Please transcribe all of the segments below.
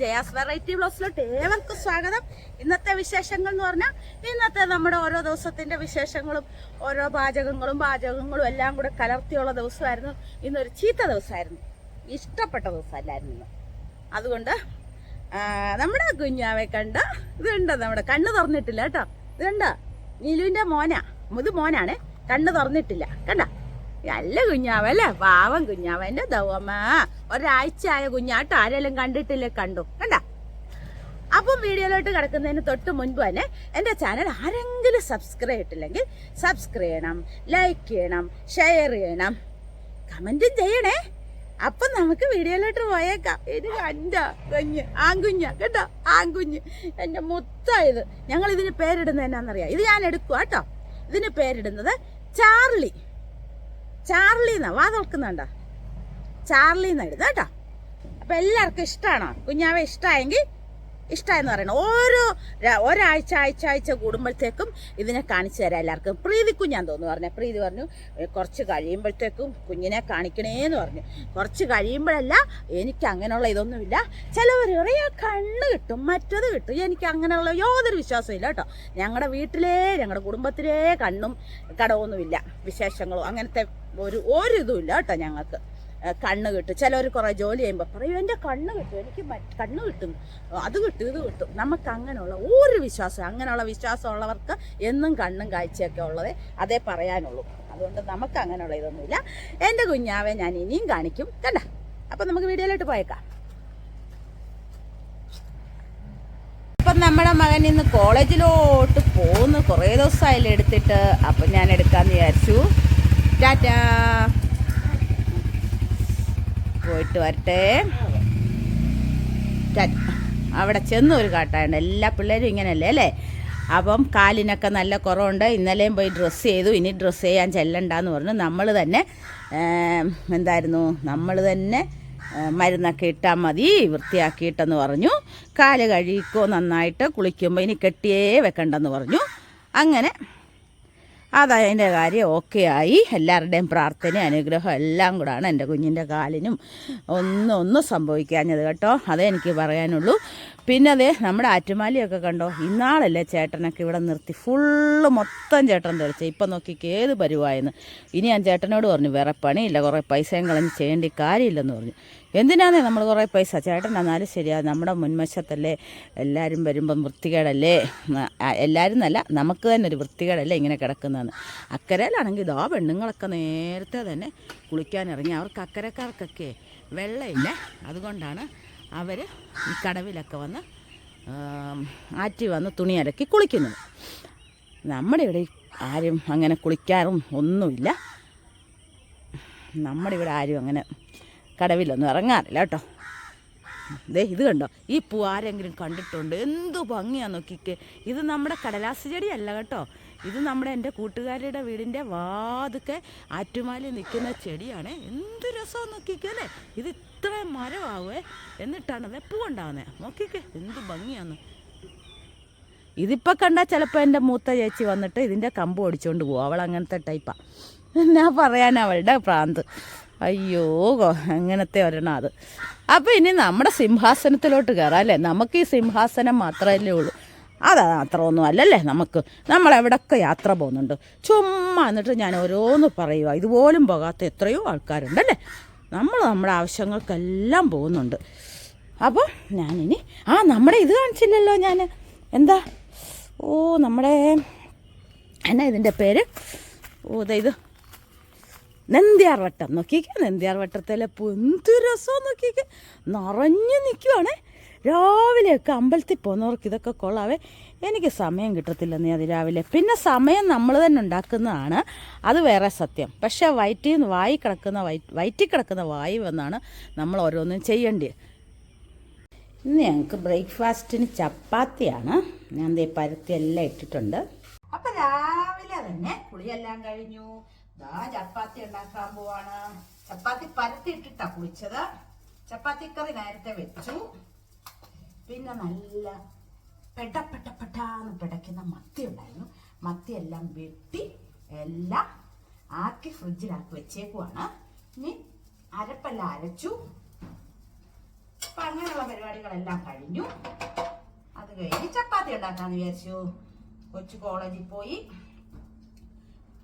Jaya's variety ബ്ലോസിലോട്ട് ഏവർക്കും സ്വാഗതം. ഇന്നത്തെ വിശേഷങ്ങൾ എന്ന് പറഞ്ഞാൽ ഇന്നത്തെ നമ്മുടെ ഓരോ ദിവസത്തിന്റെ വിശേഷങ്ങളും ഓരോ പാചകങ്ങളും പാചകങ്ങളും എല്ലാം കൂടെ കലർത്തിയുള്ള ദിവസമായിരുന്നു. ഇന്നൊരു ചീത്ത ദിവസമായിരുന്നു. ഇഷ്ടപ്പെട്ട ദിവസമല്ലായിരുന്നു ഇന്ന്. അതുകൊണ്ട് നമ്മുടെ കുഞ്ഞാവെ കണ്ട ഇതുണ്ട് നമ്മുടെ കണ്ണ് തുറന്നിട്ടില്ല കേട്ടോ. ഇതുണ്ട്. നീലുവിന്റെ മോനാ. ഇത് മോനാണ്. കണ്ണ് തുറന്നിട്ടില്ല. കണ്ട? നല്ല കുഞ്ഞാവല്ലേ? പാവം കുഞ്ഞാവ എന്റെ ദൗവമ്മ ആയ കുഞ്ഞാട്ടോ ആരെല്ലാം കണ്ടിട്ടില്ല? കണ്ടു. കണ്ട? അപ്പം വീഡിയോയിലോട്ട് കിടക്കുന്നതിന് തൊട്ട് മുൻപ് തന്നെ എന്റെ ചാനൽ ആരെങ്കിലും സബ്സ്ക്രൈബ് ചെയ്തിട്ടില്ലെങ്കിൽ സബ്സ്ക്രൈബ് ചെയ്യണം ലൈക്ക് ചെയ്യണം ഷെയർ ചെയ്യണം. കമന്റും ചെയ്യണേ. അപ്പം നമുക്ക് വീഡിയോയിലോട്ട് പോയേക്കാം. ഇത് കണ്ട കുഞ്ഞ് ആൺകുഞ്ഞ. കേട്ടോ ആൺകുഞ്ഞ്. എന്റെ മുത്തായത്. ഞങ്ങൾ ഇതിന് പേരിടുന്നത് എന്നാന്നറിയാം ഇത് ഞാൻ എടുക്കുക കേട്ടോ. ഇതിന് പേരിടുന്നത് ചാർലി. ചാർലി എന്നാ വാ തുറക്കുന്നുണ്ട ചാർലിന്ന് എഴുതാം കേട്ടോ. അപ്പൊ എല്ലാവർക്കും ഇഷ്ടമാണോ കുഞ്ഞാവെ ഇഷ്ടമായെങ്കിൽ ഇഷ്ടമായെന്ന് പറയണം ഓരോ ഒരാഴ്ച ആഴ്ച ആഴ്ച കൂടുമ്പോഴത്തേക്കും ഇതിനെ കാണിച്ചു തരാം എല്ലാവർക്കും. പ്രീതി കുഞ്ഞാൻ തോന്നുന്നു പറഞ്ഞു. പ്രീതി പറഞ്ഞു കുറച്ച് കഴിയുമ്പോഴത്തേക്കും കുഞ്ഞിനെ കാണിക്കണേന്ന് പറഞ്ഞു. കുറച്ച് കഴിയുമ്പോഴല്ല എനിക്ക് അങ്ങനെയുള്ള ഇതൊന്നുമില്ല. ചിലവർ പറയാം കണ്ണ് കിട്ടും മറ്റത് കിട്ടും. എനിക്ക് അങ്ങനെയുള്ള യാതൊരു വിശ്വാസവും ഇല്ല കേട്ടോ. ഞങ്ങളുടെ വീട്ടിലേ ഞങ്ങളുടെ കുടുംബത്തിലേ കണ്ണും കടവൊന്നുമില്ല. വിശേഷങ്ങളോ അങ്ങനത്തെ ഒരു ഒരു ഇതുമില്ല കേട്ടോ ഞങ്ങൾക്ക്. കണ്ണ് കിട്ടും. ചിലവർ കുറേ ജോലി ചെയ്യുമ്പോൾ പറയും എന്റെ കണ്ണ് കിട്ടും എനിക്ക് കണ്ണ് കിട്ടും. അത് കിട്ടും ഇത് കിട്ടും. നമുക്ക് അങ്ങനെയുള്ള ഒരു വിശ്വാസം അങ്ങനെയുള്ള വിശ്വാസമുള്ളവർക്ക് എന്നും കണ്ണും കാഴ്ചയൊക്കെ ഉള്ളതേ അതേ പറയാനുള്ളൂ. അതുകൊണ്ട് നമുക്ക് അങ്ങനെയുള്ള ഇതൊന്നുമില്ല. എന്റെ കുഞ്ഞാവെ ഞാൻ ഇനിയും കാണിക്കും കണ്ട? അപ്പം നമുക്ക് വീഡിയോയിലോട്ട് പോയേക്കാം. അപ്പം നമ്മുടെ മകൻ ഇന്ന് കോളേജിലോട്ട് പോകുന്നു കുറേ ദിവസമായില്ലേ എടുത്തിട്ട്. അപ്പം ഞാൻ എടുക്കാമെന്ന് വിചാരിച്ചു. ടാറ്റാ. പോയിട്ട് വരട്ടെ. അവിടെ ചെന്ന് ഒരു കാട്ടായുണ്ട് എല്ലാ പിള്ളേരും ഇങ്ങനല്ലേ അല്ലേ? അപ്പം കാലിനൊക്കെ നല്ല കുറവുണ്ട്. ഇന്നലെയും പോയി ഡ്രസ്സ് ചെയ്തു. ഇനി ഡ്രസ്സ് ചെയ്യാൻ ചെല്ലണ്ടെന്ന് പറഞ്ഞു. നമ്മൾ തന്നെ എന്തായിരുന്നു? നമ്മൾ തന്നെ മരുന്നൊക്കെ ഇട്ടാൽ മതി വൃത്തിയാക്കിയിട്ടെന്ന് പറഞ്ഞു. കാൽ കഴുകിക്കോ നന്നായിട്ട് കുളിക്കുമ്പോൾ ഇനി കെട്ടിയേ വെക്കണ്ടെന്ന് പറഞ്ഞു. അങ്ങനെ അതതിന്റെ കാര്യം ഓക്കെ ആയി. എല്ലാവരുടെയും പ്രാർത്ഥന അനുഗ്രഹം എല്ലാം കൂടാണ് എന്റെ കുഞ്ഞിന്റെ കാലിനും ഒന്നും ഒന്നും സംഭവിക്കാഞ്ഞത് കേട്ടോ. അതേ എനിക്ക് പറയാനുള്ളൂ. പിന്നെ അതെ നമ്മുടെ ആറ്റുമാലിയൊക്കെ കണ്ടോ? ഇന്നാളല്ലേ ചേട്ടനൊക്കെ ഇവിടെ നിർത്തി. ഫുള്ള് മൊത്തം ചേട്ടൻ തെളിച്ച് ഇപ്പം നോക്കിക്ക് ഏത് പരുവായെന്ന്. ഇനി ഞാൻ ചേട്ടനോട് പറഞ്ഞു വേറെ പണിയില്ല കുറേ പൈസയും കളഞ്ഞ് ചെയ്യേണ്ട കാര്യമില്ലെന്ന് പറഞ്ഞു. എന്തിനാന്നേ നമ്മൾ കുറേ പൈസ? ചേട്ടൻ എന്നാലും ശരിയാ നമ്മുടെ മുൻവശത്തല്ലേ എല്ലാവരും വരുമ്പം വൃത്തികേടല്ലേ? എല്ലാവരും എന്നല്ല നമുക്ക് തന്നെ ഒരു വൃത്തികേടല്ലേ ഇങ്ങനെ കിടക്കുന്നതെന്ന്. അക്കരയിലാണെങ്കിൽ ഇതാ പെണ്ണുങ്ങളൊക്കെ നേരത്തെ തന്നെ കുളിക്കാനിറങ്ങി അവർക്ക് അക്കരക്കാർക്കൊക്കെ വെള്ളമില്ല. അതുകൊണ്ടാണ് അവർ ഈ കടവിലൊക്കെ വന്ന് ആറ്റി വന്ന് തുണി അലക്കി കുളിക്കുന്നത്. നമ്മുടെ ഇവിടെ ആരും അങ്ങനെ കുളിക്കാറും ഒന്നുമില്ല. നമ്മുടെ ഇവിടെ ആരും അങ്ങനെ കടവിലൊന്നും ഇറങ്ങാറില്ല കേട്ടോ. ദേ ഇത് കണ്ടോ? ഈ പൂ ആരെങ്കിലും കണ്ടിട്ടുണ്ട്. എന്തു ഭംഗിയാ നോക്കിക്ക്. ഇത് നമ്മുടെ കടലാസ് ചെടിയല്ല കേട്ടോ. ഇത് നമ്മുടെ എന്റെ കൂട്ടുകാരുടെ വീടിന്റെ വാതുക്കെ ആറ്റുമാലി നിൽക്കുന്ന ചെടിയാണ്. എന്ത് രസം നോക്കിക്കേ അല്ലേ? ഇത് ഇത്രയും മരമാവേ. എന്നിട്ടാണ് അത് എപ്പോൾ ഉണ്ടാവുന്നത് നോക്കിക്കേ എന്ത് ഭംഗിയാന്ന്. ഇതിപ്പോൾ കണ്ടാൽ ചിലപ്പോൾ എന്റെ മൂത്ത ചേച്ചി വന്നിട്ട് ഇതിന്റെ കമ്പ് ഓടിച്ചുകൊണ്ട് പോകും അവൾ അങ്ങനത്തെ ടൈപ്പാണ് ഞാൻ പറയാൻ അവളുടെ പ്രാന്ത്. അയ്യോ അങ്ങനത്തെ ഒരെണ്ണം അത്. അപ്പോൾ ഇനി നമ്മുടെ സിംഹാസനത്തിലോട്ട് കയറാം അല്ലേ? നമുക്ക് ഈ സിംഹാസനം മാത്രമല്ലേ ഉള്ളൂ. അതാ അത്ര ഒന്നും അല്ലല്ലേ നമുക്ക്. നമ്മൾ എവിടൊക്കെ യാത്ര പോകുന്നുണ്ട്. ചുമ്മാ എന്നിട്ട് ഞാൻ ഓരോന്ന് പറയുക ഇതുപോലും പോകാത്ത എത്രയോ ആൾക്കാരുണ്ടല്ലേ നമ്മൾ നമ്മുടെ ആവശ്യങ്ങൾക്കെല്ലാം പോകുന്നുണ്ട്. അപ്പോൾ ഞാനിനി ആ നമ്മുടെ ഇത് കാണിച്ചില്ലല്ലോ ഞാൻ എന്താ? ഓ നമ്മുടെ എന്നാ ഇതിന്റെ പേര്? ഓ ഇത്. നെന്തിയാർ വട്ടം. നോക്കിക്കേ നെന്തിയാർ വട്ടത്തിലെ എന്ത് രസം നോക്കിക്കേ. നിറഞ്ഞു നിൽക്കുവാണേ രാവിലെയൊക്കെ അമ്പലത്തിൽ പോകുന്നവർക്ക് ഇതൊക്കെ കൊള്ളാവേ. എനിക്ക് സമയം കിട്ടത്തില്ല നീ അത് രാവിലെ. പിന്നെ സമയം നമ്മൾ തന്നെ ഉണ്ടാക്കുന്നതാണ്. അത് വേറെ സത്യം. പക്ഷേ വയറ്റിൽ നിന്ന് വായി കിടക്കുന്ന വയ വയറ്റിൽ കിടക്കുന്ന വായി വന്നാണ് നമ്മൾ ഓരോന്നും ചെയ്യേണ്ടത് ഇന്ന് ഞങ്ങൾക്ക് ബ്രേക്ക്ഫാസ്റ്റിന് ചപ്പാത്തിയാണ്. ഞാൻ ദേ പരത്തി എല്ലാം ഇട്ടിട്ടുണ്ട്. അപ്പൊ രാവിലെ തന്നെ കുളിയെല്ലാം കഴിഞ്ഞു. ദാ ചപ്പാത്തി ഉണ്ടാക്കാൻ പോവാണ്. ചപ്പാത്തി പരത്തി ഇട്ടിട്ടാ കുളിച്ചത്. ചപ്പാത്തി കറി നേരത്തെ വെച്ചു. പിന്നെ നല്ല പെട പെട്ട പെട്ടാന്ന് പിടയ്ക്കുന്ന മത്തി ഉണ്ടായിരുന്നു. മത്തി എല്ലാം വെട്ടി എല്ലാം ആക്കി ഫ്രിഡ്ജിലാക്കി വെച്ചേക്കുവാണ്. ഇനി അരപ്പെല്ലാം അരച്ചു. അപ്പൊ അങ്ങനെയുള്ള പരിപാടികളെല്ലാം കഴിഞ്ഞു. അത് കഴിഞ്ഞ് ചപ്പാത്തി ഉണ്ടാക്കാന്ന് വിചാരിച്ചു. കൊച്ചു കോളേജിൽ പോയി.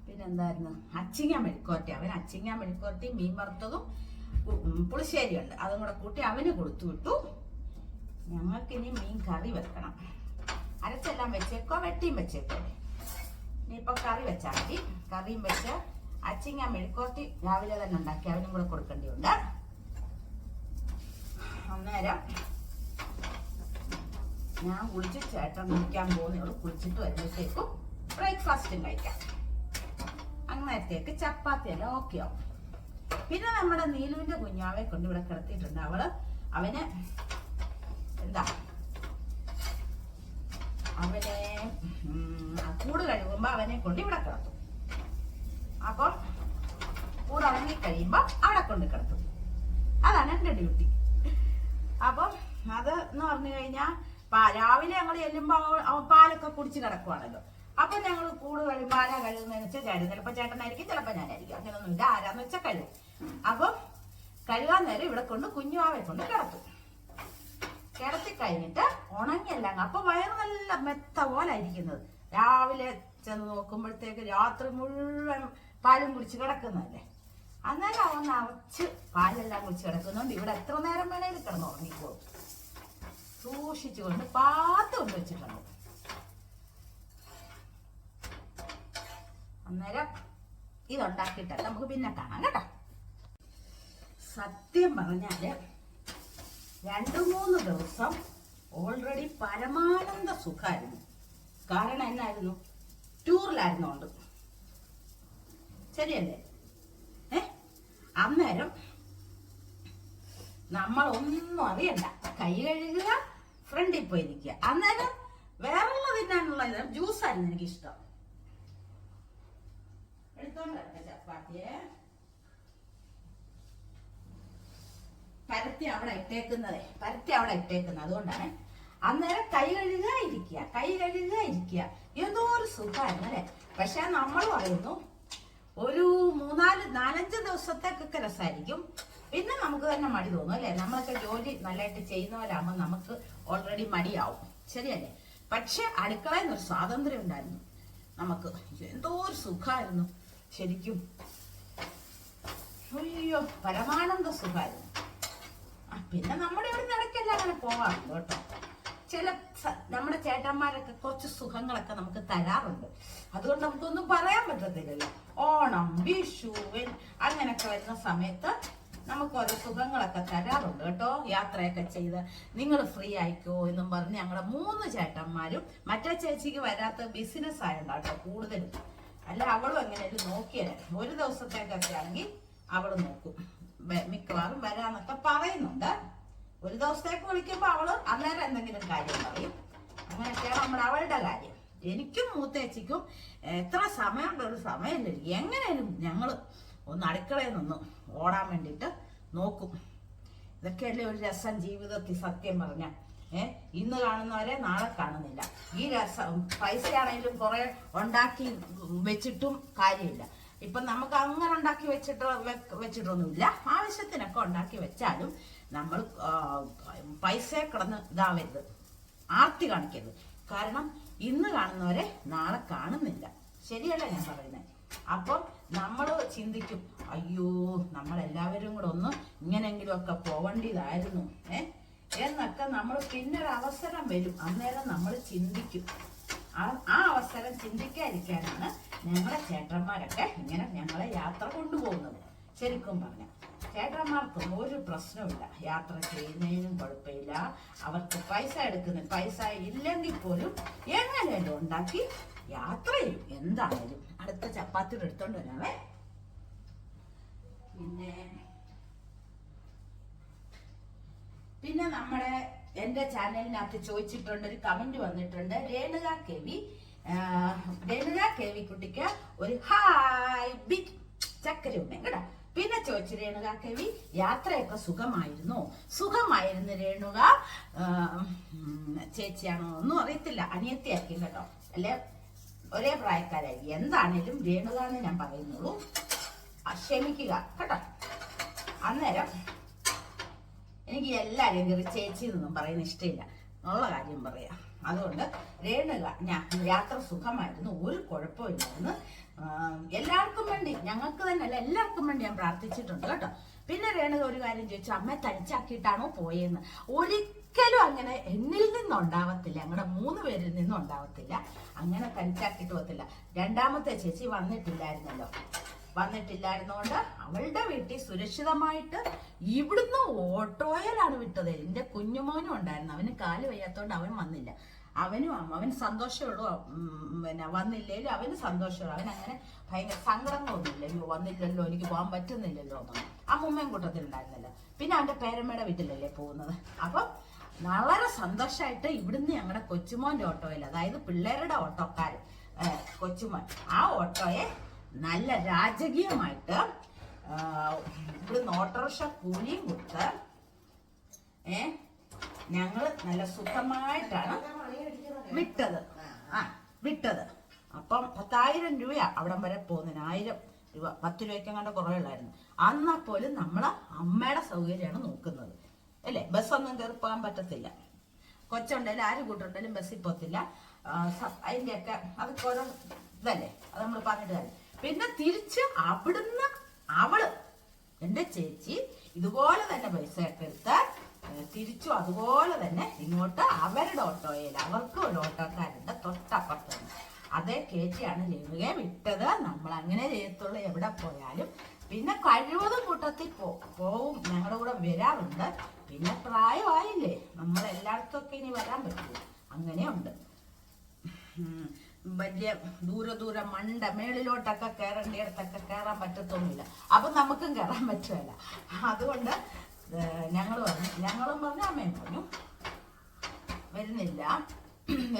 പിന്നെന്തായിരുന്നു? അച്ചിങ്ങ മെഴുക്കോട്ടി അവൻ അച്ചിങ്ങ മെഴുക്കോട്ടി മീൻ വറുത്തതും പുളിശ്ശേരി പുളിശ്ശേരിയുണ്ട്. അതും കൂടെ കൂട്ടി അവന് കൊടുത്തു വിട്ടു. ഞങ്ങൾക്കിനി മീൻ കറി വെക്കണം. അരച്ചെല്ലാം വെച്ചേക്കോ വെട്ടിയും വെച്ചേക്കോ. ഇനിയിപ്പൊ കറി വെച്ചാൽ മതി. കറിയും വെച്ച് അച്ചിങ്ങ മെഴുക്കുവരട്ടി രാവിലെ തന്നെ ഉണ്ടാക്കി അവനും കൂടെ കൊടുക്കേണ്ടിയുണ്ട്. അന്നേരം ഞാൻ കുളിച്ച് ചേട്ടൻ കുളിക്കാൻ പോകുന്നേ കുളിച്ചിട്ട് വരുമ്പോഴത്തേക്കും ബ്രേക്ക്ഫാസ്റ്റും കഴിക്കാം. അന്നേരത്തേക്ക് ചപ്പാത്തി എല്ലാം ഓക്കെ ആവും. പിന്നെ നമ്മുടെ നീലുവിന്റെ കുഞ്ഞാവെ കൊണ്ട് ഇവിടെ കിടത്തിയിട്ടുണ്ട്. അവൾ അവന് എന്താ അവനെ കൂട് കഴുകുമ്പോ അവനെ കൊണ്ട് ഇവിടെ കിടത്തും. അപ്പം കൂട് ഉണങ്ങി കഴിയുമ്പോ അവിടെ കൊണ്ട് കിടത്തും. അതാണ് എന്റെ ഡ്യൂട്ടി അപ്പം അത് എന്ന് പറഞ്ഞു കഴിഞ്ഞാൽ രാവിലെ ഞങ്ങൾ ചെല്ലുമ്പോ അവ- അവൻ പാലൊക്കെ കുടിച്ച് കിടക്കുവാണല്ലോ. അപ്പൊ ഞങ്ങൾ കൂട് കഴിയുമ്പോൾ ആരാ കഴുകുന്നതെന്ന് വെച്ചാൽ ചേട്ടൻ ചിലപ്പോ ചേട്ടനായിരിക്കും ചിലപ്പോ ഞാനായിരിക്കും. അങ്ങനെയൊന്നുമില്ല ആരാന്ന് വെച്ചാൽ കഴുകും. അപ്പം കഴുകാൻ നേരം ഇവിടെ കൊണ്ട് കുഞ്ഞുവാവെ കൊണ്ട് കിടത്തും. കിടത്തി കഴിഞ്ഞിട്ട് ഉണങ്ങിയല്ല അപ്പൊ വയറ് നല്ല മെത്ത പോലെ ഇരിക്കുന്നത് രാവിലെ ചെന്ന് നോക്കുമ്പോഴത്തേക്ക് രാത്രി മുഴുവൻ പാലും കുടിച്ച് കിടക്കുന്നതല്ലേ? അന്നേരം അവൻ അവച്ച് പാലെല്ലാം കുടിച്ച് കിടക്കുന്നുണ്ട് ഇവിടെ എത്ര നേരം വേണേലും ഉറങ്ങിക്കോ ഉറങ്ങിക്കോളും. സൂക്ഷിച്ചുകൊണ്ട് പാത്ത് കൊണ്ട് വെച്ചിട്ടുണ്ട് അന്നേരം ഇതുണ്ടാക്കിയിട്ടല്ല നമുക്ക് പിന്നെ കാണാം കേട്ടോ. സത്യം പറഞ്ഞാൽ രണ്ടു മൂന്ന് ദിവസം ഓൾറെഡി പരമാനന്ദ സുഖമായിരുന്നു കാരണം എന്നായിരുന്നു? ടൂറിലായിരുന്നോണ്ട്. ശരിയല്ലേ? ഏ? അന്നേരം നമ്മൾ ഒന്നും അറിയണ്ട. കൈ കഴുകുക ഫ്രണ്ടിൽ പോയി നിൽക്കുക. അന്നേരം വേറെയുള്ള തിന്നാനുള്ള ജ്യൂസായിരുന്നു എനിക്കിഷ്ടം. എടുത്തോണ്ട് ചപ്പാത്തിയെ. പരത്തി അവിടെ ഇട്ടേക്കുന്നതേ പരത്തി അവിടെ ഇട്ടേക്കുന്നത്. അതുകൊണ്ടാണ്. അന്നേരം കൈ കഴുകുക ഇരിക്കുക കൈ കഴുകുക ഇരിക്കുക. എന്തോ ഒരു സുഖമായിരുന്നു അല്ലെ? പക്ഷെ നമ്മൾ പറയുന്നു ഒരു മൂന്നാൽ നാലഞ്ച് ദിവസത്തേക്കൊക്കെ രസമായിരിക്കും പിന്നെ നമുക്ക് തന്നെ മടി തോന്നും അല്ലെ? നമ്മളൊക്കെ ജോലി നല്ലതായിട്ട് ചെയ്യുന്നവരാകുമ്പോൾ നമുക്ക് ഓൾറെഡി മടിയാവും. ശരിയല്ലേ? പക്ഷെ അടുക്കളയിൽ നിന്നൊരു സ്വാതന്ത്ര്യം ഉണ്ടായിരുന്നു നമുക്ക്. എന്തോ ഒരു സുഖമായിരുന്നു ശരിക്കും. അയ്യോ പരമാനന്ദ സുഖമായിരുന്നു. പിന്നെ നമ്മുടെ ഇവിടെ നടക്കല്ല അങ്ങനെ പോവാം കേട്ടോ. ചില നമ്മുടെ ചേട്ടന്മാരൊക്കെ കുറച്ച് സുഖങ്ങളൊക്കെ നമുക്ക് തരാറുണ്ട്. അതുകൊണ്ട് നമുക്കൊന്നും പറയാൻ പറ്റത്തില്ലല്ലോ. ഓണം വിഷു അങ്ങനെയൊക്കെ വരുന്ന സമയത്ത് നമുക്ക് ഓരോ സുഖങ്ങളൊക്കെ തരാറുണ്ട് കേട്ടോ. യാത്രയൊക്കെ ചെയ്ത് നിങ്ങൾ ഫ്രീ ആയിക്കോ എന്നും പറഞ്ഞ് ഞങ്ങളുടെ മൂന്ന് ചേട്ടന്മാരും മറ്റേ ചേച്ചിക്ക് വരാത്ത ബിസിനസ് ആയതുകൊണ്ട് കേട്ടോ കൂടുതലും. അല്ല അവളും എങ്ങനെയാലും നോക്കിയല്ലേ ഒരു ദിവസത്തേക്കൊക്കെ ആണെങ്കിൽ അവൾ നോക്കും. മിക്കവാറും വരാന്നൊക്കെ പറയുന്നുണ്ട്. ഒരു ദിവസത്തേക്ക് വിളിക്കുമ്പോ അവൾ അന്നേരം എന്തെങ്കിലും കാര്യം പറയും. അങ്ങനെയൊക്കെയാണ് നമ്മൾ അവളുടെ കാര്യം. എനിക്കും മൂത്തേച്ചിക്കും എത്ര സമയമുണ്ട്? ഒരു സമയമില്ല. എങ്ങനെയും ഞങ്ങൾ ഒന്ന് അടുക്കളയിൽ നിന്ന് ഓടാൻ വേണ്ടിയിട്ട് നോക്കും. ഇതൊക്കെയല്ലേ ഒരു രസം ജീവിതത്തിൽ സത്യം പറഞ്ഞ? ഏ ഇന്ന് കാണുന്നവരെ നാളെ കാണുന്നില്ല. ഈ രസം പൈസയാണെങ്കിലും കുറെ ഉണ്ടാക്കി വെച്ചിട്ടും കാര്യമില്ല. ഇപ്പൊ നമുക്ക് അങ്ങനെ ഉണ്ടാക്കി വെച്ചിട്ട് വെച്ചിട്ടൊന്നുമില്ല. ആവശ്യത്തിനൊക്കെ ഉണ്ടാക്കി വെച്ചാലും നമ്മൾ പൈസ കിടന്ന് ഇതാവരുത്. ആർത്തി കാണിക്കരുത്. കാരണം ഇന്ന് കാണുന്നവരെ നാളെ കാണുന്നില്ല. ശരിയല്ല ഞാൻ പറയുന്നത് അപ്പം നമ്മൾ ചിന്തിക്കും അയ്യോ നമ്മളെല്ലാവരും കൂടെ ഒന്ന് ഇങ്ങനെങ്കിലും ഒക്കെ പോവേണ്ടതായിരുന്നു. ഏ? എന്നൊക്കെ നമ്മൾ പിന്നൊരവസരം വരും. അന്നേരം നമ്മൾ ചിന്തിക്കും. ആ അവസരം ചിന്തിക്കാതിരിക്കാനാണ് ഞങ്ങളെ ചേട്ടന്മാരൊക്കെ ഇങ്ങനെ ഞങ്ങളെ യാത്ര കൊണ്ടുപോകുന്നത്. ശരിക്കും പറഞ്ഞ. ചേട്ടന്മാർക്കൊന്നും ഒരു പ്രശ്നമില്ല യാത്ര ചെയ്യുന്നതിനും കുഴപ്പമില്ല. അവർക്ക് പൈസ എടുക്കുന്ന പൈസ ഇല്ലെങ്കിൽ പോലും എങ്ങനെയല്ലോ ഉണ്ടാക്കി? യാത്ര ചെയ്യും. എന്തായാലും. അടുത്ത ചപ്പാത്തി എടുത്തോണ്ട് വരാമേ പിന്നെ പിന്നെ നമ്മുടെ എന്റെ ചാനലിനകത്ത് ചോദിച്ചിട്ടുണ്ട് ഒരു കമന്റ് വന്നിട്ടുണ്ട്. Renuka K V Renuka K V കുട്ടിക്ക് ഒരു ഹായ് ബിഗ് ചക്കരയുണ്ട് കേട്ടോ. പിന്നെ ചോദിച്ചു രേണുക കെ വി യാത്രയൊക്കെ സുഖമായിരുന്നു? സുഖമായിരുന്നു രേണുക. ചേച്ചിയാണോ ഒന്നും അറിയത്തില്ല. അനിയത്തിയാക്കി കേട്ടോ. അല്ലെ? ഒരേ പ്രായക്കാരായി എന്താണേലും രേണുക എന്ന് ഞാൻ പറയുന്നുള്ളൂ. ക്ഷമിക്കുക കേട്ടോ. അന്നേരം എനിക്ക് എല്ലാവരെയും കയറി ചേച്ചി എന്നൊന്നും പറയുന്ന ഇഷ്ടമില്ല. ഉള്ള കാര്യം പറയാം. അതുകൊണ്ട് രേണുക ഞാൻ യാത്ര സുഖമായിരുന്നു. ഒരു കുഴപ്പമില്ലായിരുന്നു. എല്ലാവർക്കും വേണ്ടി ഞങ്ങൾക്ക് തന്നെ അല്ല എല്ലാവർക്കും വേണ്ടി ഞാൻ പ്രാർത്ഥിച്ചിട്ടുണ്ട് കേട്ടോ. പിന്നെ രേണുക ഒരു കാര്യം ചോദിച്ചു അമ്മ തനിച്ചാക്കിയിട്ടാണോ പോയെന്ന്? ഒരിക്കലും അങ്ങനെ എന്നിൽ നിന്നുണ്ടാവത്തില്ല. ഞങ്ങളുടെ മൂന്ന് പേരിൽ നിന്നും ഉണ്ടാവത്തില്ല അങ്ങനെ തനിച്ചാക്കിയിട്ട് പോകത്തില്ല. രണ്ടാമത്തെ ചേച്ചി വന്നിട്ടില്ലായിരുന്നല്ലോ. വന്നിട്ടില്ലായിരുന്നോണ്ട് അവളുടെ വീട്ടിൽ സുരക്ഷിതമായിട്ട് ഇവിടുന്ന് ഓട്ടോയിലാണ് വിട്ടത്. എന്റെ കുഞ്ഞുമോനും ഉണ്ടായിരുന്നു. അവന് കാൽ വയ്യാത്തോണ്ട് അവൻ വന്നില്ല. അവനും അവൻ സന്തോഷമുള്ളൂ. പിന്നെ വന്നില്ലേലും അവന് സന്തോഷമുള്ളൂ. അവൻ അങ്ങനെ ഭയങ്കര സങ്കടങ്ങളൊന്നുമില്ല. അയ്യോ വന്നില്ലല്ലോ എനിക്ക് പോകാൻ പറ്റുന്നില്ലല്ലോ എന്നൊന്നും അമ്മൂമ്മയും കൂട്ടത്തിലുണ്ടായിരുന്നല്ലോ. പിന്നെ അവന്റെ പേരമ്മയുടെ വീട്ടിലല്ലേ പോകുന്നത്. അപ്പം വളരെ സന്തോഷമായിട്ട് ഇവിടുന്ന് ഞങ്ങളുടെ കൊച്ചുമോന്റെ ഓട്ടോയിൽ അതായത് പിള്ളേരുടെ ഓട്ടോക്കാർ കൊച്ചുമോൻ ആ ഓട്ടോയെ നല്ല രാജകീയമായിട്ട് ഇവിടെ ഓട്ടോറിക്ഷ കൂലിയും കൊടുത്ത് ഏ ഞങ്ങൾ നല്ല സുഖമായിട്ടാണ് വിട്ടത്. ആ വിട്ടത്. അപ്പം പത്തായിരം രൂപയാ അവിടം വരെ പോകുന്നതിന്. ആയിരം രൂപ പത്ത് രൂപയ്ക്കങ്ങാണ്ട് കുറേ ഉള്ളായിരുന്നു. അന്നാ പോലും നമ്മളെ അമ്മയുടെ സൗകര്യമാണ് നോക്കുന്നത്. അല്ലേ? ബസ്സൊന്നും കയറി പോകാൻ പറ്റത്തില്ല. കൊച്ചുണ്ടെങ്കിലും ആര് കൂട്ടുണ്ടെങ്കിലും ബസ്സിൽ പോകത്തില്ല. അതിന്റെയൊക്കെ അതൊക്കെ ഓരോ ഇതല്ലേ? അത് നമ്മൾ പറഞ്ഞിട്ട് കാര്യം പിന്നെ തിരിച്ച് അവിടുന്ന് അവൾ എന്റെ ചേച്ചി ഇതുപോലെ തന്നെ പൈസയൊക്കെ എടുത്ത് തിരിച്ചു അതുപോലെ തന്നെ ഇങ്ങോട്ട് അവരുടെ ഓട്ടോയിൽ അവർക്ക് ഒരു ഓട്ടോക്കാരുണ്ട് തൊട്ടപ്പുറത്ത്. അതേ കയറ്റിയാണ് രേണുകയെ വിട്ടത്. നമ്മൾ അങ്ങനെ ചെയ്യത്തുള്ളൂ എവിടെ പോയാലും. പിന്നെ കഴിവതും കൂട്ടത്തിൽ പോവും. ഞങ്ങളുടെ കൂടെ വരാറുണ്ട്. പിന്നെ പ്രായമായില്ലേ? നമ്മളെല്ലായിടത്തും ഒക്കെ ഇനി വരാൻ പറ്റില്ല. അങ്ങനെയുണ്ട്. വലിയ ദൂരെ ദൂരെ മണ്ട മേളിലോട്ടൊക്കെ കയറേണ്ടിടത്തൊക്കെ കയറാൻ പറ്റത്തൊന്നുമില്ല. അപ്പൊ നമുക്കും കയറാൻ പറ്റുമല്ല അതുകൊണ്ട് ഞങ്ങൾ പറഞ്ഞു ഞങ്ങളും പറഞ്ഞു അമ്മയും പറഞ്ഞു. വരുന്നില്ല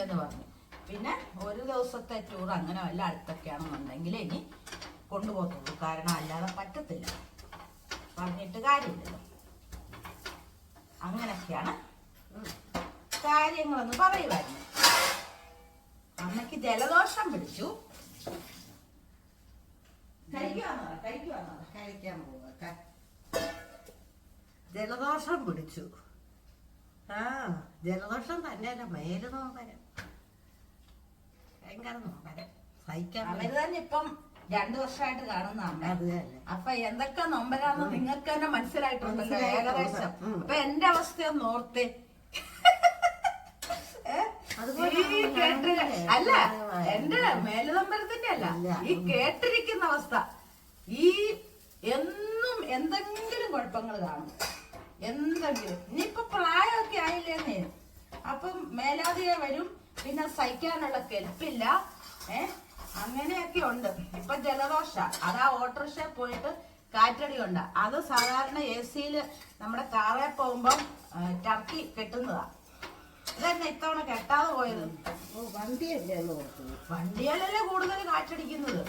എന്ന് പറഞ്ഞു. പിന്നെ ഒരു ദിവസത്തെ ടൂർ അങ്ങനെ വല്ല അടുത്തൊക്കെയാണെന്നുണ്ടെങ്കിൽ ഇനി കൊണ്ടുപോകത്തുള്ളൂ. കാരണം അല്ലാതെ പറ്റത്തില്ല. പറഞ്ഞിട്ട് കാര്യമില്ലല്ലോ. അങ്ങനെയൊക്കെയാണ് കാര്യങ്ങളെന്ന് പറയുമായിരുന്നു അമ്മയ്ക്ക് ജലദോഷം പിടിച്ചു. കഴിക്കാൻ പോവാ ജലദോഷം പിടിച്ചു. ആ ജലദോഷം തന്നെയല്ല മേൽ നോമ്പരം. ഭയങ്കര നോമ്പരം. സഹിക്കാൻ അവർ തന്നെ ഇപ്പം രണ്ടു വർഷമായിട്ട് കാണുന്ന അമ്മ. അത് തന്നെ. അപ്പൊ എന്തൊക്കെ നൊമ്പരാന്ന് നിങ്ങൾക്ക് തന്നെ മനസ്സിലായിട്ടുണ്ടല്ലോ മനസ്സിലായിട്ടുണ്ട്. ഏകദേശം. അപ്പൊ എന്റെ അവസ്ഥയൊന്ന് ഓർത്തേ. ഈ കേട്ടില്ല അല്ല എന്റെ മേലുതമ്പരത്തിന്റെ അല്ല ഈ കേട്ടിരിക്കുന്ന അവസ്ഥ. ഈ എന്നും എന്തെങ്കിലും കുഴപ്പങ്ങൾ കാണും. എന്തെങ്കിലും. ഇനിയിപ്പൊ പ്രായമൊക്കെ ആയില്ലേന്നേ. അപ്പം മേലാധിക വരും പിന്നെ സഹിക്കാനുള്ള കെൽപ്പില്ല. ഏ? അങ്ങനെയൊക്കെ ഉണ്ട്. ഇപ്പൊ ജലദോഷ. അതാ ഓട്ടോറിക്ഷ പോയിട്ട് കാറ്റടി ഉണ്ട് അത് സാധാരണ എ സിയിൽ നമ്മുടെ കാറേ പോകുമ്പം ടർക്കി കെട്ടുന്നതാ. ഇതന്നെ ഇത്തവണ കെട്ടാതെ പോയത്? വണ്ടിയല്ലേ വണ്ടികളിലല്ലേ കൂടുതൽ കാറ്റടിക്കുന്നത്?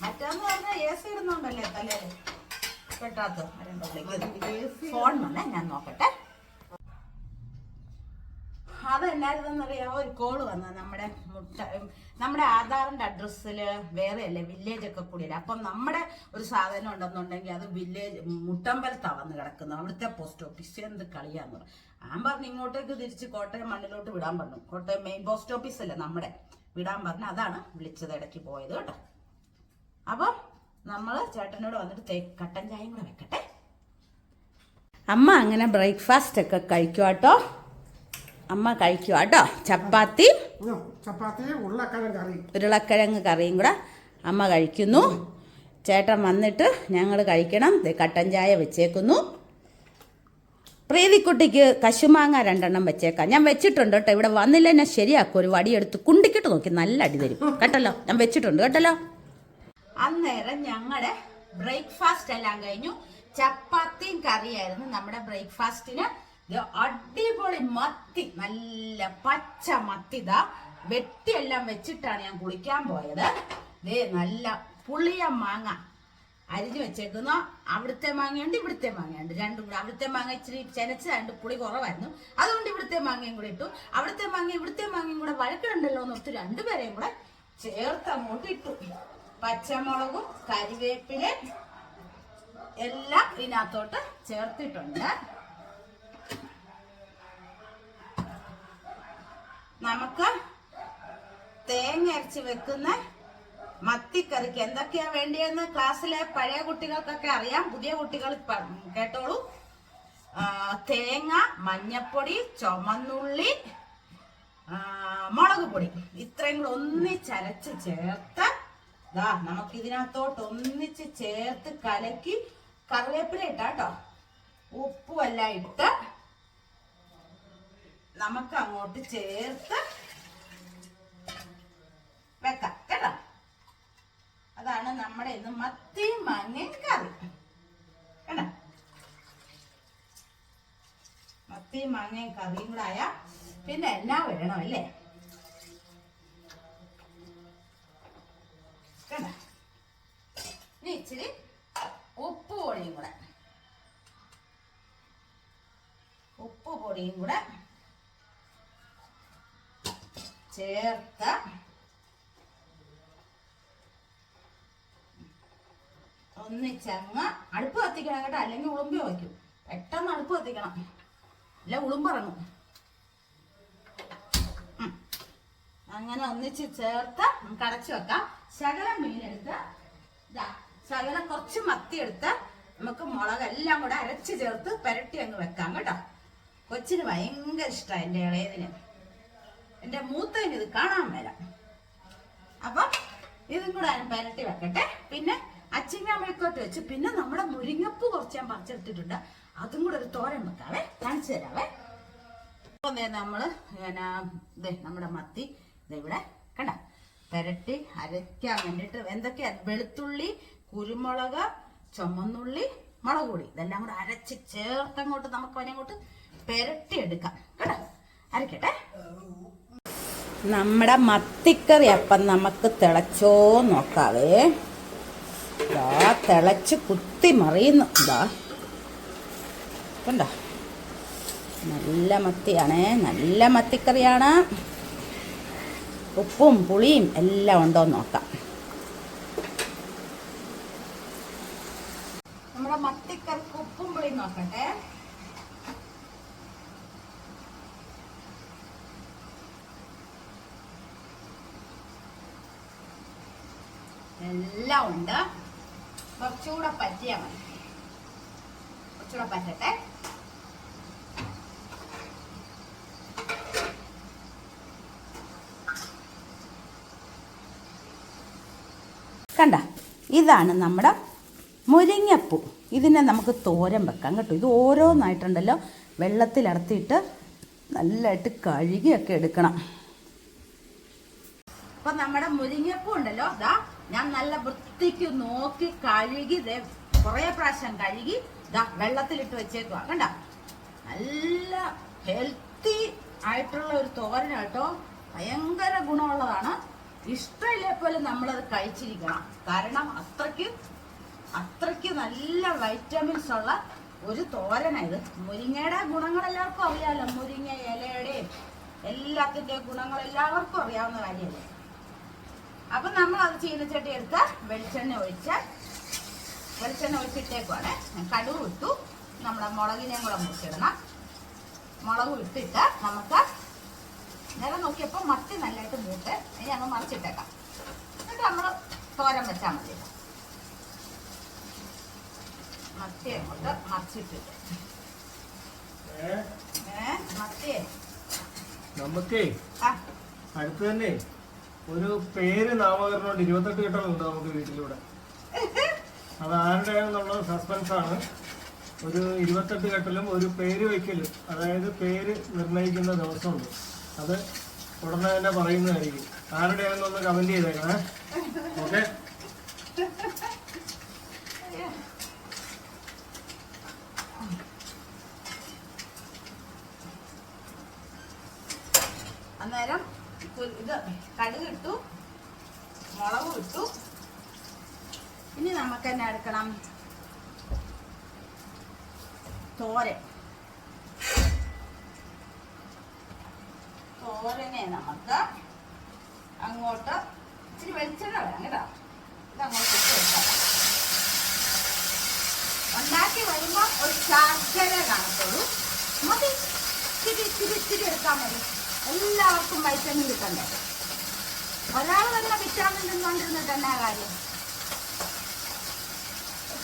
മറ്റേന്ന് പറഞ്ഞാൽ എ സി ഇടുന്നുണ്ടല്ലേ തലേ കെട്ടാത്ത ഫോൺ വന്നേ ഞാൻ നോക്കട്ടെ. അതെന്നായിരുന്നറിയാമോ ഒരു കോൾ വന്ന. നമ്മുടെ മുട്ട നമ്മുടെ ആധാറിന്റെ അഡ്രസ്സിൽ വേറെ അല്ലേ വില്ലേജ് ഒക്കെ കൂടിയല്ലേ. അപ്പം നമ്മുടെ ഒരു സാധനം ഉണ്ടെന്നുണ്ടെങ്കിൽ അത് വില്ലേജ് മുട്ടമ്പലത്താണ് വന്ന് കിടക്കുന്നത് അവിടുത്തെ പോസ്റ്റ് ഓഫീസ് എന്ത് കളിയാന്ന് പറഞ്ഞു ഞാൻ പറഞ്ഞു ഇങ്ങോട്ടേക്ക് തിരിച്ച് കോട്ടയം മണ്ണിലോട്ട് വിടാൻ പറഞ്ഞു. കോട്ടയം മെയിൻ പോസ്റ്റ് ഓഫീസ് അല്ലേ നമ്മുടെ. വിടാൻ പറഞ്ഞു. അതാണ് വിളിച്ചത് ഇടയ്ക്ക് പോയത് കേട്ടോ. അപ്പം നമ്മൾ ചേട്ടനോട് വന്നിട്ട് തേ കട്ടൻ ചായയും കൂടെ വെക്കട്ടെ. അമ്മ അങ്ങനെ ബ്രേക്ക്ഫാസ്റ്റ് ഒക്കെ കഴിക്കുക കേട്ടോ അമ്മ കഴിക്കുക കേട്ടോ. ചപ്പാത്തി ചപ്പാത്തി ഉരുളക്കിഴങ്ങ് കറി. ഉരുളക്കിഴങ്ങ് കറിയും കൂടെ അമ്മ കഴിക്കുന്നു. ചേട്ടൻ വന്നിട്ട് ഞങ്ങൾ കഴിക്കണം. കട്ടൻ ചായ വെച്ചേക്കുന്നു. പ്രീതിക്കുട്ടിക്ക് കശുമാങ്ങ രണ്ടെണ്ണം വെച്ചേക്കാം. ഞാൻ വെച്ചിട്ടുണ്ട് കേട്ടോ. ഇവിടെ വന്നില്ല ഞാൻ ശരിയാക്കും. ഒരു വടിയെടുത്ത് കുണ്ടിക്കിട്ട് നോക്കി. നല്ല അടി തരും. കേട്ടല്ലോ? ഞാൻ വെച്ചിട്ടുണ്ട്. കേട്ടല്ലോ? അന്നേരം ഞങ്ങളുടെ ബ്രേക്ക്ഫാസ്റ്റ് എല്ലാം കഴിഞ്ഞു. ചപ്പാത്തിയും കറിയായിരുന്നു നമ്മുടെ ബ്രേക്ക്ഫാസ്റ്റിന്. അടിപൊളി മത്തി നല്ല പച്ച മത്തി ഇതാ വെട്ടിയെല്ലാം വെച്ചിട്ടാണ് ഞാൻ കുളിക്കാൻ പോയത്. ദേ നല്ല പുളിയ മാങ്ങ അരിഞ്ഞു വെച്ചേക്കുന്നു. അവിടുത്തെ മാങ്ങയുണ്ട് ഇവിടുത്തെ മാങ്ങയുണ്ട്. രണ്ടും കൂടെ അവിടുത്തെ മാങ്ങ ഇച്ചിരി ചെനച്ചതായിട്ട് പുളി കുറവായിരുന്നു. അതുകൊണ്ട് ഇവിടുത്തെ മാങ്ങയും കൂടെ ഇട്ടു. അവിടുത്തെ മാങ്ങ ഇവിടുത്തെ മാങ്ങയും കൂടെ വഴക്കുണ്ടല്ലോ എന്ന് ഓർത്ത് രണ്ടുപേരെയും കൂടെ ചേർത്ത് അങ്ങോട്ട് ഇട്ടു. പച്ചമുളകും കരിവേപ്പില എല്ലാം ഇതിനകത്തോട്ട് ചേർത്തിട്ടുണ്ട്. നമുക്ക് തേങ്ങ അരച്ച് വെക്കുന്ന മത്തിക്കറിക്ക് എന്തൊക്കെയാ വേണ്ടിയെന്ന് ക്ലാസ്സിലെ പഴയ കുട്ടികൾക്കൊക്കെ അറിയാം. പുതിയ കുട്ടികൾ കേട്ടോളൂ. തേങ്ങ മഞ്ഞപ്പൊടി ചുമന്നുള്ളി മുളക് പൊടി. ഇത്രയും കൂടെ ഒന്നിച്ചരച്ച് ചേർത്ത് ദാ നമുക്ക് ഇതിനകത്തോട്ട് ഒന്നിച്ച് ചേർത്ത് കലക്കി കറിവേപ്പില ഇട്ടാട്ടോ ഉപ്പുമെല്ലാം ഇട്ട് നമുക്ക് അങ്ങോട്ട് ചേർത്ത് വെക്കാം കേട്ടോ? അതാണ് നമ്മുടെ ഇന്ന് മത്തി മാങ്ങയും കറി. കേട്ടോ? മത്തി മാങ്ങയും കറിയും കൂടെ പിന്നെ എല്ലാം വേണം അല്ലേ? ഇച്ചിരി ഉപ്പ് പൊടിയും കൂടെ. ഉപ്പ് പൊടിയും കൂടെ ചേർത്ത് ഒന്നിച്ചങ്ങ് അടുപ്പ് കത്തിക്കണം കേട്ടോ. അല്ലെങ്കിൽ ഉളുമ്പി വയ്ക്കും. പെട്ടെന്ന് അടുപ്പ് കത്തിക്കണം. അല്ല ഉളുമ്പിറങ്ങും. അങ്ങനെ ഒന്നിച്ച് ചേർത്ത് നമുക്ക് അടച്ചു വെക്കാം. ശകലം മീനെടുത്ത് ഇതാ ശകലം കുറച്ച് മത്തി എടുത്ത് നമുക്ക് മുളക് എല്ലാം കൂടെ അരച്ച് ചേർത്ത് പുരട്ടി അങ്ങ് വെക്കാം കേട്ടോ. കൊച്ചിന് ഭയങ്കര ഇഷ്ടമാണ് എന്റെ ഇളയതിന്. എന്റെ മൂത്തതിന് ഇത് കാണാൻ വരാം. അപ്പം ഇതും കൂടെ ഞാൻ പരട്ടി വെക്കട്ടെ. പിന്നെ അച്ചിങ്ങ മെഴുക്കോട്ട് വെച്ച് പിന്നെ നമ്മുടെ മുരിങ്ങപ്പ് കുറച്ച് ഞാൻ പറിച്ചെടുത്തിട്ടുണ്ട്. അതും കൂടെ ഒരു തോരൻ വെക്കാവേ. കാണിച്ചു തരാവേ. അപ്പം നമ്മൾ പിന്നെ നമ്മുടെ മത്തി ദേ ഇവിടെ കണ്ട? പുരട്ടി അരയ്ക്കാൻ വേണ്ടിയിട്ട് എന്തൊക്കെയാ? വെളുത്തുള്ളി കുരുമുളക് ചുമന്നുള്ളി മുളക് പൊടി. ഇതെല്ലാം കൂടെ അരച്ച് ചേർത്തങ്ങോട്ട് നമുക്ക് അതിനങ്ങോട്ട് പുരട്ടി എടുക്കാം കേട്ടോ അരക്കട്ടെ നമ്മുടെ മത്തിക്കറി അപ്പം നമുക്ക് തിളച്ചോ നോക്കാവേ. ഇതാ തിളച്ച് കുത്തി മറിയുന്നു. ഇതാ കണ്ടോ? നല്ല മത്തിയാണേ. നല്ല മത്തിക്കറിയാണ്. ഉപ്പും പുളിയും എല്ലാം ഉണ്ടോ നോക്കാം നമ്മുടെ മത്തിക്കറിക്ക് ഉപ്പും പുളിയും നോക്കട്ടെ എല്ലാം ഉണ്ട്. കുറച്ചുകൂടെ പറ്റിയാൽ മതി. കുറച്ചുകൂടെ പറ്റട്ടെ. കണ്ട ഇതാണ് നമ്മുടെ മുരിങ്ങപ്പൂ. ഇതിനെ നമുക്ക് തോരൻ വെക്കാം കേട്ടോ. ഇത് ഓരോന്നായിട്ടുണ്ടല്ലോ. വെള്ളത്തിലടത്തിയിട്ട് നല്ലതായിട്ട് കഴുകിയൊക്കെ എടുക്കണം. അപ്പം നമ്മുടെ മുരിങ്ങപ്പൂ ഉണ്ടല്ലോ ദാ. ഞാൻ നല്ല വൃത്തിക്ക് നോക്കി കഴുകി കുറേ പ്രാവശ്യം കഴുകി ഇതാ വെള്ളത്തിലിട്ട് വെച്ചേക്കുക കണ്ട? നല്ല ഹെൽത്തി ആയിട്ടുള്ള ഒരു തോരൻ കേട്ടോ. ഭയങ്കര ഗുണമുള്ളതാണ്. ഇഷ്ടമില്ലേ പോലെ നമ്മളത് കഴിച്ചിരിക്കണം. കാരണം അത്രയ്ക്ക് അത്രയ്ക്ക് നല്ല വൈറ്റമിൻസ് ഉള്ള ഒരു തോരനായത് മുരിങ്ങയുടെ ഗുണങ്ങൾ എല്ലാവർക്കും അറിയാമല്ലോ മുരിങ്ങ ഇലയുടെയും എല്ലാത്തിന്റെയും ഗുണങ്ങൾ എല്ലാവർക്കും അറിയാവുന്ന കാര്യമല്ലേ? അപ്പൊ നമ്മൾ അത് ചീനച്ചട്ടി എടുത്ത് വെളിച്ചെണ്ണ ഒഴിച്ച് വെളിച്ചെണ്ണ ഒഴിച്ചിട്ടേക്കുവാണ്. കടുവ് ഇട്ടു. നമ്മുടെ മുളകിനെയും കൂടെ മുറിച്ചിടണം. മുളക് ഇട്ടിട്ട് നമുക്ക് നേരെ നോക്കിയപ്പോൾ മത്തി നല്ലതായിട്ട് മൂട്ട് ഇനി അങ്ങ് മറിച്ചിട്ടേക്കാം. എന്നിട്ട് നമ്മൾ തോരൻ വെച്ചാൽ മതി. മത്തി അങ്ങോട്ട് മറിച്ചിട്ടിട്ട് ഏ? മത്തിയെ. നമുക്കേ അടുത്ത് തന്നെ. ഒരു പേര് നാമകരണം ഇരുപത്തെട്ട് കെട്ടലുണ്ട് നമുക്ക് വീട്ടിലൂടെ. അത് ആരുടെയാണെന്നുള്ളത് സസ്പെൻസ് ആണ് ഒരു ഇരുപത്തെട്ട് കെട്ടലും ഒരു പേര് വയ്ക്കലും അതായത് പേര് നിർണയിക്കുന്ന ദിവസമുണ്ട്. അത് ഉടനെ തന്നെ പറയുന്നതായിരിക്കും. ആരുടെയാണെന്നൊന്ന് കമന്റ് ചെയ്തേക്കണേ ഓക്കെ. അന്നേരം ഇത് കടുക് ഇട്ടു മുളക് ഇട്ടു. ഇനി നമുക്ക് തന്നെ എടുക്കണം തോരൻ. തോരനെ നമുക്ക് അങ്ങോട്ട് ഇച്ചിരി വെളിച്ചെണ്ണ വേണം കേട്ടോ. ഇത് അങ്ങോട്ട് ഇട്ട് വെക്കാം ഉണ്ടാക്കി വരുമ്പോൾ ഒരു ശർക്കര കാണത്തുള്ളൂ മതി ഇച്ചിരി ഇച്ചിരി ഇച്ചിരി എടുത്താൽ മതി. എല്ലാവർക്കും വൈറ്റമിൻ കിട്ടണ്ടേ? ഒരാൾ തന്നെ വിറ്റാമിൻ തിന്നുകൊണ്ടിരുന്നിട്ട് എന്നാ കാര്യം.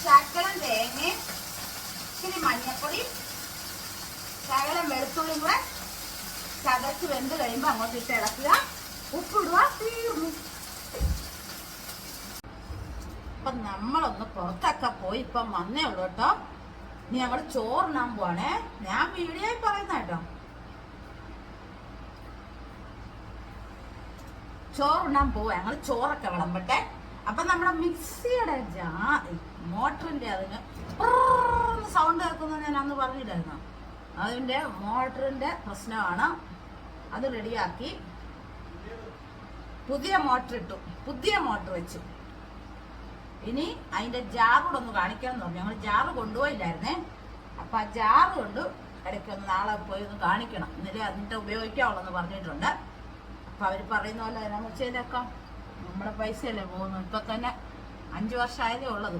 ശകലം തേങ്ങ ഇച്ചിരി മഞ്ഞപ്പൊടി ശകലം വെളുത്തുള്ളിയും കൂടെ ചതച്ച് വെന്ത് കഴിയുമ്പോൾ അങ്ങോട്ട് ഇട്ട് ഇളക്കുക. ഉപ്പിടുക തീർന്നു. അപ്പൊ നമ്മളൊന്ന് പുറത്തൊക്കെ പോയി ഇപ്പം വന്നേ ഉള്ളൂ കേട്ടോ. ഇനി ഞങ്ങൾ ചോറിനാൻ പോവാണേ. ഞാൻ വീഡിയോയിൽ പറയുന്ന കേട്ടോ. ചോറുണ്ണാൻ പോവാ. ഞങ്ങൾ ചോറൊക്കെ വിളമ്പട്ടെ. അപ്പൊ നമ്മുടെ മിക്സിയുടെ ജാ മോട്ടറിന്റെ അതിന് സൗണ്ട് കേൾക്കുന്നത് ഞാൻ അന്ന് പറഞ്ഞിട്ടായിരുന്നു അതിന്റെ മോട്ടറിന്റെ പ്രശ്നമാണ്. അത് റെഡിയാക്കി പുതിയ മോട്ടർ ഇട്ടു. പുതിയ മോട്ടർ വെച്ചു. ഇനി അതിന്റെ കൂടെ ഒന്ന് കാണിക്കണം എന്ന് പറഞ്ഞു. ഞങ്ങൾ ജാറ് കൊണ്ടുപോയില്ലായിരുന്നേ. അപ്പൊ ആ ജാറ് കൊണ്ട് ഇടയ്ക്ക് ഒന്ന് നാളെ പോയി ഒന്ന് കാണിക്കണം. എന്നിട്ട് അതിന്റെ ഉപയോഗിക്കാവുള്ളെന്ന് പറഞ്ഞിട്ടുണ്ട്. അപ്പൊ അവർ പറയുന്ന പോലെ നമ്മൾ ചെയ്തേക്കാം നമ്മുടെ പൈസയല്ലേ പോകുന്നു ഇപ്പൊ തന്നെ അഞ്ചു വർഷമായതേ ഉള്ളത്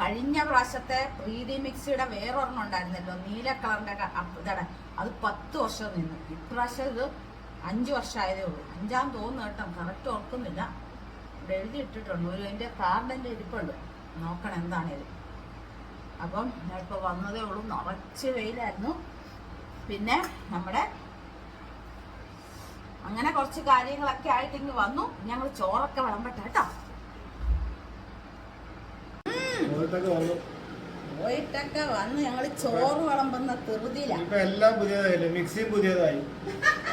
കഴിഞ്ഞ പ്രാവശ്യത്തെ പ്രീതി മിക്സിയുടെ വേറൊരെണ്ണം ഉണ്ടായിരുന്നല്ലോ നീല കളറിന്റെ ഇതാണ് അത് പത്ത് വർഷം നിന്നു. ഇപ്രാവശ്യം ഇത് അഞ്ചു വർഷമായതേ ഉള്ളൂ. അഞ്ചാം തോന്നുന്നു കേട്ടോ. കറക്റ്റ് ഓർക്കുന്നില്ല. ഇവിടെ എഴുതി ഇട്ടിട്ടുണ്ട്. ഒരു അതിന്റെ കാർഡിന്റെ ഇരിപ്പുണ്ട്. നോക്കണം എന്താണേലും അപ്പം ഇപ്പൊ വന്നതേ ഉള്ളൂ. നിറച്ച് വെയിലായിരുന്നു. പിന്നെ നമ്മുടെ അങ്ങനെ കുറച്ച് കാര്യങ്ങളൊക്കെ ആയിട്ട് ഇങ്ങ് വന്നു. ഞങ്ങൾ ചോറൊക്കെ വിളമ്പട്ടെ കേട്ടോ. പോയിട്ടൊക്കെ വന്നു. ഞങ്ങൾ ചോറ് വിളമ്പുന്ന ധൃതിയില. ഇപ്പൊ എല്ലാം പുതിയതായില്ലേ? മിക്സിയും പുതിയതായി.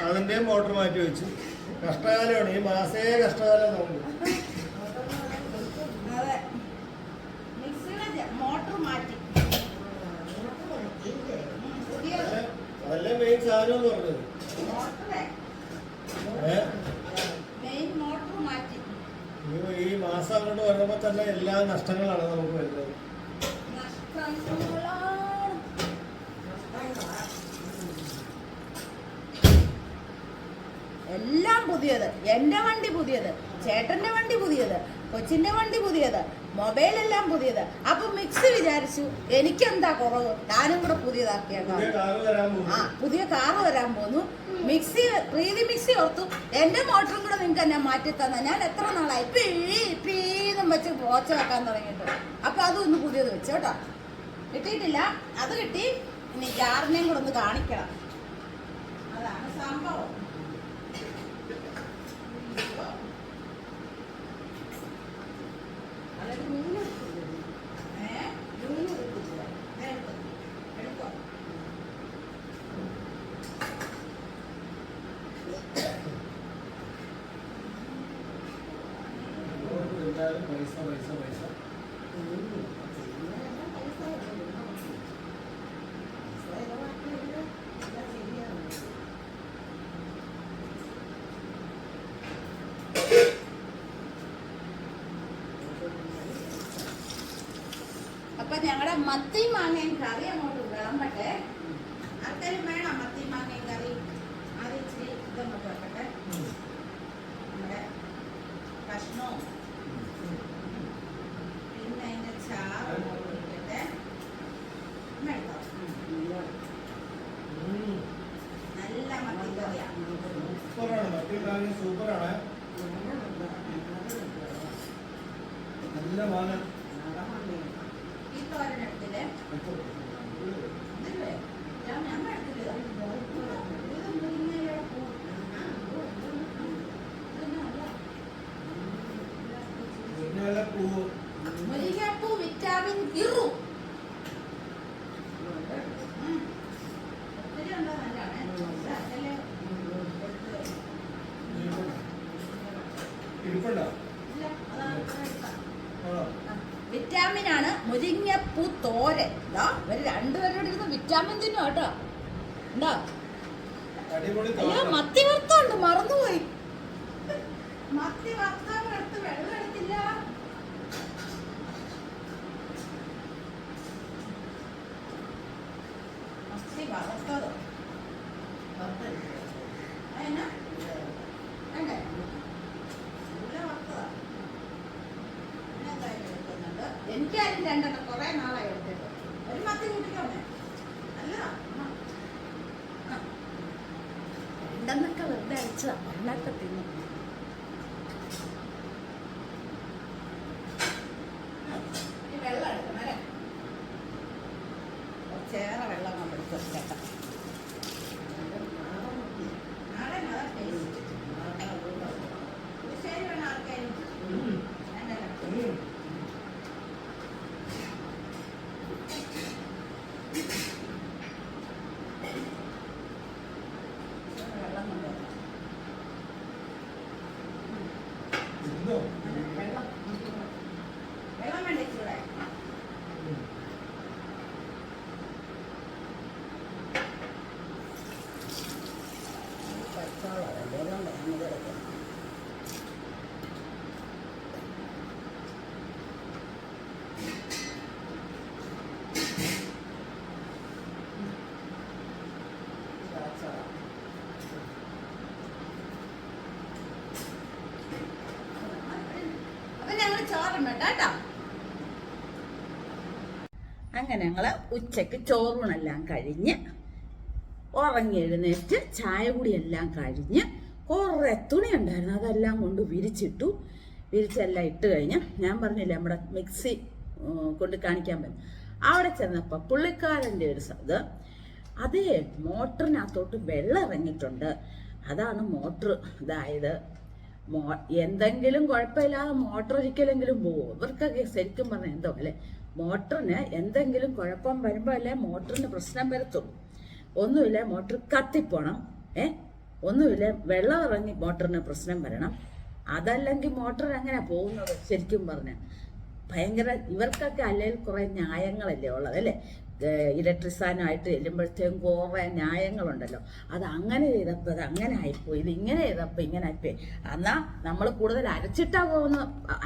അതിന്റെ മോട്ടർ മാറ്റി വെച്ചു. കഷ്ടകാലമാണ്. ഈ മാസേ കഷ്ടകാലം നമുക്ക് അതെ. മിക്സിയുടെ മോട്ടർ മാറ്റി. അതല്ലേ മെയിൻ സാധനം എന്ന് പറഞ്ഞത് മോട്ടറെ ഏഹ് മെയിൻ മോട്ടർ മാറ്റി ഈ- ഈ മാസം അങ്ങോട്ട് വരുമ്പോ തന്നെ എല്ലാ നഷ്ടങ്ങളാണ് നമുക്ക് വരുന്നത്. എല്ലാം പുതിയത്. എന്റെ വണ്ടി പുതിയത് ചേട്ടന്റെ വണ്ടി പുതിയത് കൊച്ചിന്റെ വണ്ടി പുതിയത് മൊബൈൽ എല്ലാം പുതിയത്. അപ്പൊ മിക്സ് വിചാരിച്ചു എനിക്ക് എന്താ കുറവ്? ഞാനും കൂടെ പുതിയതാക്കിയേക്കാം. പുതിയ കാറ് വരാൻ ആ പുതിയ കാറ് വരാൻ പോന്നു മിക്സി പ്രീതി മിക്സി ഓർത്തു. എന്റെ മോട്ടറും കൂടെ നിങ്ങൾക്ക് എന്നെ മാറ്റി തന്ന ഞാൻ എത്ര നാളായി? പീ പീന്നും വെച്ച് പോച്ച വെക്കാൻ തുടങ്ങിയിട്ട്. അപ്പൊ അതൊന്ന് പുതിയത് വെച്ചു കേട്ടോ. കിട്ടിയിട്ടില്ല. അത് കിട്ടി. ഇനി ജാറിനെയും കൂടെ ഒന്ന് കാണിക്കണം. അതാണ് സംഭവം അതൊരു മീൻ എടുത്തില്ലേ? ഏ? മീൻ എടുത്തില്ലേ? ദേ എടുത്തോ. എടുത്തോ. എന്തായാലും പൈസ പൈസ പൈസ. അപ്പൊ ഞങ്ങളുടെ മത്തി മാങ്ങയും കറി എനിക്കാരും രണ്ടെണ്ണം കുറെ നാളായി എടുത്തിട്ട്. ഒരു പത്ത് കൂട്ടിക്കോണേ അല്ല രണ്ടെന്നൊക്കെ വെറുതെ അടിച്ചതാണ് രണ്ടൊക്കെ തിന്നു. അങ്ങനെ ഉച്ചയ്ക്ക് ചോറൂണെല്ലാം കഴിഞ്ഞ് ഉറങ്ങി എഴുന്നേറ്റ് ചായ കുടിയെല്ലാം കഴിഞ്ഞ് കുറേ തുണി ഉണ്ടായിരുന്നു അതെല്ലാം കൊണ്ട് വിരിച്ചിട്ടു. വിരിച്ചെല്ലാം ഇട്ട് കഴിഞ്ഞ് ഞാൻ പറഞ്ഞില്ലേ നമ്മുടെ മിക്സി കൊണ്ട് കാണിക്കാൻ പറ്റും. അവിടെ ചെന്നപ്പോൾ പുള്ളിക്കാരന്റെ ഒരു ഇത് അതേ മോട്ടറിനകത്തോട്ട് വെള്ളം ഇറങ്ങിയിട്ടുണ്ട്. അതാണ് മോട്ടർ. ഇതായത് മോ എന്തെങ്കിലും കുഴപ്പമില്ലാതെ മോട്ടർ ഒരിക്കലെങ്കിലും പോകും ഇവർക്കൊക്കെ ശരിക്കും പറഞ്ഞാൽ എന്തോ അല്ലെ? മോട്ടറിന് എന്തെങ്കിലും കുഴപ്പം വരുമ്പോൾ അല്ലേ മോട്ടറിന് പ്രശ്നം വരുത്തും. ഒന്നുമില്ല മോട്ടർ കത്തിപ്പോണം ഏ? ഒന്നുമില്ല വെള്ളം ഇറങ്ങി മോട്ടറിന് പ്രശ്നം വരണം. അതല്ലെങ്കിൽ മോട്ടർ എങ്ങനെ പോകുന്നത് ശരിക്കും പറഞ്ഞാൽ ഭയങ്കര ഇവർക്കൊക്കെ അല്ലെങ്കിൽ കുറേ ന്യായങ്ങളല്ലേ ഉള്ളത് അല്ലേ? ഇലക്ട്രിസാനായിട്ട് ചെല്ലുമ്പോഴത്തേക്കും കുറേ ന്യായങ്ങളുണ്ടല്ലോ. അത് അങ്ങനെ ചെയ്തപ്പോൾ അത് അങ്ങനെ ആയിപ്പോയി ഇത് ഇങ്ങനെ ചെയ്തപ്പോൾ ഇങ്ങനെ ആയിപ്പോയി. എന്നാൽ നമ്മൾ കൂടുതൽ അരച്ചിട്ടാ പോകുന്ന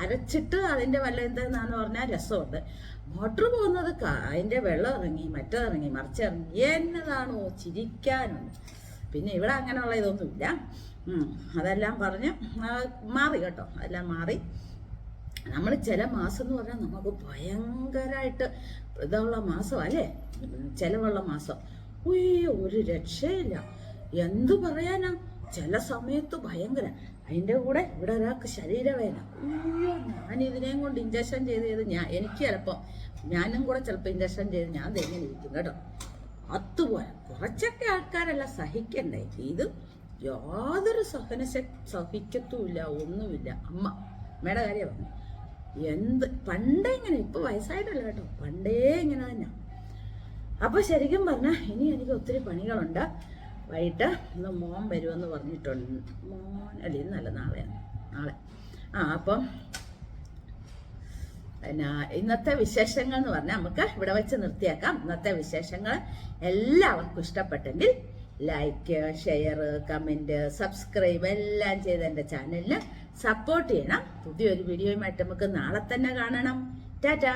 അരച്ചിട്ട് അതിന്റെ വല്ല എന്താന്ന് പറഞ്ഞാൽ രസമുണ്ട്. മോട്ടർ പോകുന്നത് അതിന്റെ വെള്ളം ഇറങ്ങി മറ്റേതിറങ്ങി മറിച്ചിറങ്ങി എന്നതാണോ ചിരിക്കാനുണ്ട് പിന്നെ ഇവിടെ അങ്ങനെയുള്ള ഇതൊന്നുമില്ല അതെല്ലാം പറഞ്ഞ് മാറി കേട്ടോ. അതെല്ലാം മാറി. നമ്മൾ ചില മാസം എന്ന് പറഞ്ഞാൽ നമുക്ക് ഭയങ്കരമായിട്ട് ഇതുള്ള മാസം അല്ലേ? ചിലവുള്ള മാസം. ഉയ്യോ ഒരു രക്ഷയില്ല. എന്തു പറയാനാ? ചില സമയത്ത് ഭയങ്കര അതിന്റെ കൂടെ ഇവിടെ ഒരാൾക്ക് ശരീരവേദന. അയ്യോ ഞാൻ ഇതിനെയും കൊണ്ട് ഇഞ്ചക്ഷൻ ചെയ്ത് ചെയ്ത് ഞാൻ എനിക്ക് ചിലപ്പോൾ ഞാനും കൂടെ ചിലപ്പോൾ ഇഞ്ചക്ഷൻ ചെയ്ത് ഞാൻ തെങ്ങനെ ഇരിക്കും കേട്ടോ. അതുപോലെ കുറച്ചൊക്കെ ആൾക്കാരെല്ലാം സഹിക്കണ്ടേ? ഇത് യാതൊരു സഹന സഹിക്കത്തുമില്ല ഒന്നുമില്ല. അമ്മ അമ്മയുടെ കാര്യം പറഞ്ഞു. എന്ത് പണ്ടേ ഇങ്ങനെ ഇപ്പൊ വയസ്സായിട്ടല്ല കേട്ടോ. പണ്ടേ ഇങ്ങനെ തന്നെ. അപ്പൊ ശരിക്കും പറഞ്ഞാൽ ഇനി എനിക്ക് ഒത്തിരി പണികളുണ്ട്. വൈകിട്ട് ഇന്ന് മോൻ വരുമെന്ന് പറഞ്ഞിട്ടുണ്ട്. മോൻ അല്ല ഇന്നല്ല നാളെയാണ് നാളെ. ആ അപ്പം പിന്നെ ഇന്നത്തെ വിശേഷങ്ങൾ എന്ന് പറഞ്ഞാൽ നമുക്ക് ഇവിടെ വെച്ച് നിർത്തിയാക്കാം. ഇന്നത്തെ വിശേഷങ്ങൾ എല്ലാവർക്കും ഇഷ്ടപ്പെട്ടെങ്കിൽ ലൈക്ക് ഷെയർ കമന്റ് സബ്സ്ക്രൈബ് എല്ലാം ചെയ്ത് എന്റെ ചാനലിന് സപ്പോർട്ട് ചെയ്യണം. പുതിയൊരു വീഡിയോയുമായിട്ട് നമുക്ക് നാളെ തന്നെ കാണണം. ടാറ്റാ!